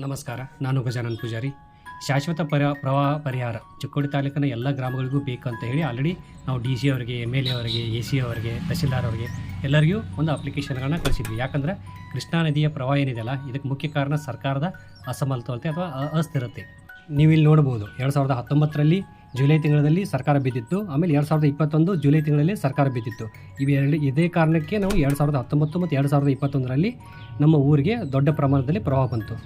ನಮಸ್ಕಾರ, ನಾನು ಗಜಾನನ್ ಪೂಜಾರಿ. ಶಾಶ್ವತ ಪರ, ಪ್ರವಾಹ ಪರಿಹಾರ, ಚಿಕ್ಕೋಡಿ ತಾಲೂಕಿನ ಎಲ್ಲ ಗ್ರಾಮಗಳಿಗೂ ಬೇಕು ಅಂತ ಹೇಳಿ ಆಲ್ರೆಡಿ ನಾವು ಡಿ ಸಿ ಅವರಿಗೆ ಎಂ ಎಲ್ ಎ ಅವರಿಗೆ ಎ ಸಿ ಅವರಿಗೆ, ತಹಸೀಲ್ದಾರ್ ಅವರಿಗೆ ಎಲ್ಲರಿಗೂ ಒಂದು ಅಪ್ಲಿಕೇಶನ್ಗಳನ್ನ ಕಳಿಸಿದ್ವಿ. ಯಾಕಂದರೆ ಕೃಷ್ಣಾ ನದಿಯ ಪ್ರವಾಹ ಏನಿದೆಯಲ್ಲ ಇದಕ್ಕೆ ಮುಖ್ಯ ಕಾರಣ ಸರ್ಕಾರದ ಅಸಮರ್ಥತೆ ಅಥವಾ ಅಸ್ಥಿರತೆ. ನೀವು ಇಲ್ಲಿ ನೋಡ್ಬೋದು ಎರಡು ಸಾವಿರದ ಹತ್ತೊಂಬತ್ತರಲ್ಲಿ ಜುಲೈ ತಿಂಗಳಲ್ಲಿ ಸರ್ಕಾರ ಬಿದ್ದಿತ್ತು, ಆಮೇಲೆ ಎರಡು ಸಾವಿರದ ಇಪ್ಪತ್ತೊಂದು ಜುಲೈ ತಿಂಗಳಲ್ಲಿ ಸರ್ಕಾರ ಬಿದ್ದಿತ್ತು. ಇವೆರಡು ಇದೇ ಕಾರಣಕ್ಕೆ ನಾವು ಎರಡು ಸಾವಿರದ ಹತ್ತೊಂಬತ್ತು ಮತ್ತು ಎರಡು ಸಾವಿರದ ಇಪ್ಪತ್ತೊಂದರಲ್ಲಿ ನಮ್ಮ ಊರಿಗೆ ದೊಡ್ಡ ಪ್ರಮಾಣದಲ್ಲಿ ಪ್ರವಾಹ ಬಂತು.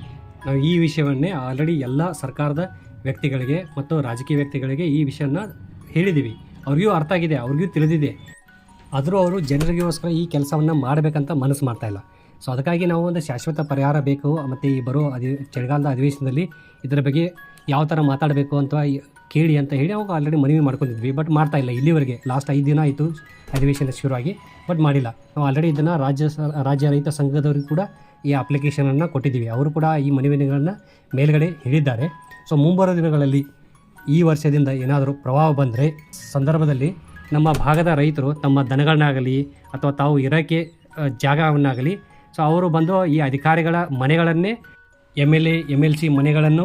ನಾವು ಈ ವಿಷಯವನ್ನೇ ಆಲ್ರೆಡಿ ಎಲ್ಲ ಸರ್ಕಾರದ ವ್ಯಕ್ತಿಗಳಿಗೆ ಮತ್ತು ರಾಜಕೀಯ ವ್ಯಕ್ತಿಗಳಿಗೆ ಈ ವಿಷಯನ ಹೇಳಿದ್ದೀವಿ ಅವ್ರಿಗೂ ಅರ್ಥ ಆಗಿದೆ, ಅವ್ರಿಗೂ ತಿಳಿದಿದೆ. ಆದರೂ ಅವರು ಜನರಿಗೋಸ್ಕರ ಈ ಕೆಲಸವನ್ನು ಮಾಡಬೇಕಂತ ಮನಸ್ಸು ಮಾಡ್ತಾ ಇಲ್ಲ. ಸೊ ಅದಕ್ಕಾಗಿ ನಾವು ಒಂದು ಶಾಶ್ವತ ಪರಿಹಾರ ಬೇಕು, ಮತ್ತು ಈ ಬರೋ ಅಧಿ ಚಳಿಗಾಲದ ಅಧಿವೇಶನದಲ್ಲಿ ಇದರ ಬಗ್ಗೆ ಯಾವ ಥರ ಮಾತಾಡಬೇಕು ಅಂತ ಕೇಳಿ ಅಂತ ಹೇಳಿ ಅವಾಗ ಆಲ್ರೆಡಿ ಮನವಿ ಮಾಡ್ಕೊಂಡಿದ್ವಿ. ಬಟ್ ಮಾಡ್ತಾ ಇಲ್ಲ. ಇಲ್ಲಿವರೆಗೆ ಲಾಸ್ಟ್ ಐದು ದಿನ ಆಯಿತು ಅಧಿವೇಶನ ಶುರುವಾಗಿ. ಬಟ್ ಮಾಡಿಲ್ಲ. ನಾವು ಆಲ್ರೆಡಿ ಇದನ್ನು ರಾಜ್ಯ ರಾಜ್ಯ ರೈತ ಸಂಘದವ್ರಿಗೆ ಕೂಡ ಈ ಅಪ್ಲಿಕೇಶನನ್ನು ಕೊಟ್ಟಿದ್ದೀವಿ. ಅವರು ಕೂಡ ಈ ಮನವಿಗಳನ್ನು ಮೇಲ್ಗಡೆ ಹೇಳಿದ್ದಾರೆ. ಸೊ ಮುಂಬರುವ ದಿನಗಳಲ್ಲಿ ಈ ವರ್ಷದಿಂದ ಏನಾದರೂ ಪ್ರಭಾವ ಬಂದರೆ ಸಂದರ್ಭದಲ್ಲಿ ನಮ್ಮ ಭಾಗದ ರೈತರು ತಮ್ಮ ದನಗಳನ್ನಾಗಲಿ ಅಥವಾ ತಾವು ಇರೋಕ್ಕೆ ಜಾಗವನ್ನಾಗಲಿ ಸೊ ಅವರು ಬಂದು ಈ ಅಧಿಕಾರಿಗಳ ಮನೆಗಳನ್ನೇ M L A M L C ಮನೆಗಳನ್ನು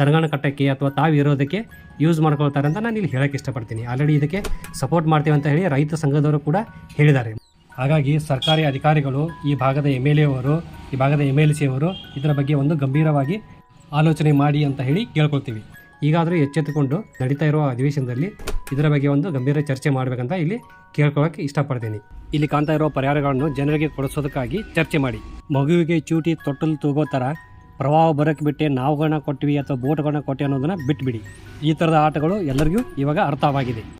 ದರ್ಗಾಣ ಕಟ್ಟೋಕ್ಕೆ ಅಥವಾ ತಾವು ಇರೋದಕ್ಕೆ ಯೂಸ್ ಮಾಡ್ಕೊಳ್ತಾರೆ ಅಂತ ನಾನು ಇಲ್ಲಿ ಹೇಳೋಕ್ಕೆ ಇಷ್ಟಪಡ್ತೀನಿ. ಆಲ್ರೆಡಿ ಇದಕ್ಕೆ ಸಪೋರ್ಟ್ ಮಾಡ್ತೀವಿ ಅಂತ ಹೇಳಿ ರೈತ ಸಂಘದವರು ಕೂಡ ಹೇಳಿದ್ದಾರೆ. ಹಾಗಾಗಿ ಸರ್ಕಾರಿ ಅಧಿಕಾರಿಗಳು ಈ ಭಾಗದ ಎಂ ಎಲ್ ಎ ಈ ಭಾಗದ ಎಂ ಎಲ್ ಸಿ ಅವರು ಇದರ ಬಗ್ಗೆ ಒಂದು ಗಂಭೀರವಾಗಿ ಆಲೋಚನೆ ಮಾಡಿ ಅಂತ ಹೇಳಿ ಕೇಳ್ಕೊಳ್ತೀವಿ. ಈಗಾದರೂ ಎಚ್ಚೆತ್ತುಕೊಂಡು ನಡೀತಾ ಇರುವ ಅಧಿವೇಶನದಲ್ಲಿ ಇದರ ಬಗ್ಗೆ ಒಂದು ಗಂಭೀರ ಚರ್ಚೆ ಮಾಡಬೇಕಂತ ಇಲ್ಲಿ ಕೇಳ್ಕೊಳ್ಳೋಕೆ ಇಷ್ಟಪಡ್ತೀನಿ. ಇಲ್ಲಿ ಕಾಣ್ತಾ ಇರುವ ಪರಿಹಾರಗಳನ್ನು ಜನರಿಗೆ ಕೊಡಿಸೋದಕ್ಕಾಗಿ ಚರ್ಚೆ ಮಾಡಿ. ಮಗುವಿಗೆ ಚೂಟಿ ತೊಟ್ಟಲು ತೂಗೋ ಥರ ಪ್ರವಾಹ ಬರೋಕ್ಕೆ ಬಿಟ್ಟೆ ನಾವುಗಳನ್ನ ಕೊಟ್ಟಿವಿ ಅಥವಾ ಬೋಟ್ಗಳನ್ನ ಕೊಟ್ಟಿ ಅನ್ನೋದನ್ನ ಬಿಟ್ಬಿಡಿ. ಈ ಥರದ ಆಟಗಳು ಎಲ್ಲರಿಗೂ ಇವಾಗ ಅರ್ಥವಾಗಿದೆ.